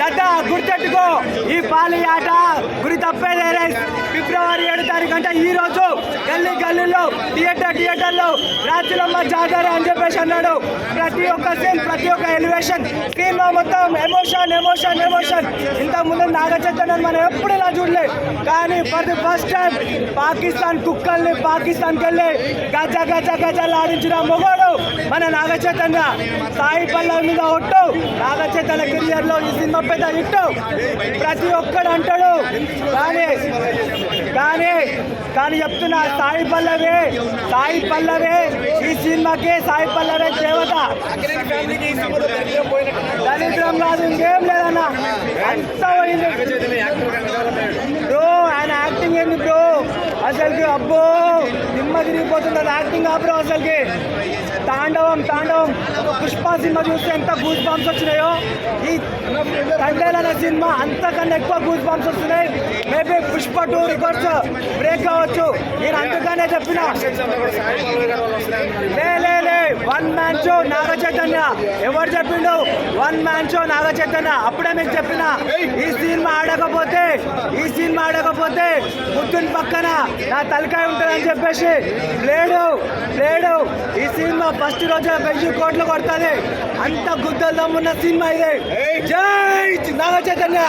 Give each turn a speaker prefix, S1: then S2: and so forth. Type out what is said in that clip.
S1: దద్దా గుర్తెట్టుకో ఈ పాలి ఆట గురి తప్పేదే ఫిబ్రవరి ఏడు తారీఖు అంటే ఈ రోజు. గల్లీ గల్లీలో థియేటర్ థియేటర్లో రాజులమ్మ జాతర అని చెప్పేసి అన్నాడు. ప్రతి ఒక్క సీన్ ప్రతి ఒక్క ఎలివేషన్ స్క్రీన్లో మొత్తం ఎమోషన్ ఎమోషన్ ఎమోషన్ ఇంత ముందు నాగ చైతన్య మనం ఎప్పుడు ఇలా చూడలే. కానీ for the first time Pakistan కుక్కల్ని పాకిస్తాన్కి వెళ్ళి గజ గజ గజలు ఆడించిన మొగోడు మన నాగ చైతన్య. సాయి పల్లవి మీద ఒట్టు నాగ చైతన్య కెరియర్లో ఈ సినిమా పెద్ద ఇట్టు ప్రతి ఒక్కడు అంటాడు కానీ కానీ కానీ చెప్తున్నా సాయి పల్లవే సాయి పల్లవే ఈ సినిమాకి సాయి పల్లవే దేవత. దరిద్రం కాదు ఇంకేం లేదన్న. అంత పోయింది. బ్రో ఆయన యాక్టింగ్ ఏంది బ్రో? అసలుకి అబ్బో నిమ్మ తిరిగిపోతుంది యాక్టింగ్ ఆ బ్రో అసలుకి. తాండవం తాండవం. పుష్ప సినిమా చూస్తే ఎంత గూస్ బాంబ్స్ వచ్చినాయో? ఈ తండేల్ అనే సినిమా అంతకన్నా ఎక్కువ గూస్ బాంబ్స్ వస్తున్నాయి. Maybe Pushpa two records break కావచ్చు. నేను అంతగానే చెప్పిన. లే one man show Naga Chaitanya ఎవరు చెప్పిండు? One man show Naga Chaitanya అప్పుడే మీకు చెప్పిన. ఈ సినిమా ఆడకపోతే ఈ సినిమా ఆడకపోతే బుద్ధుని పక్కన నా తలకాయ ఉంటుందని చెప్పేసి లేడు లేడు ఈ సినిమా ఫస్ట్ రోజు వెయ్యి కోట్లు కొడుతుంది. అంత గుద్దలు దమ్మున్న సినిమా ఇది. జై నాగ చైతన్య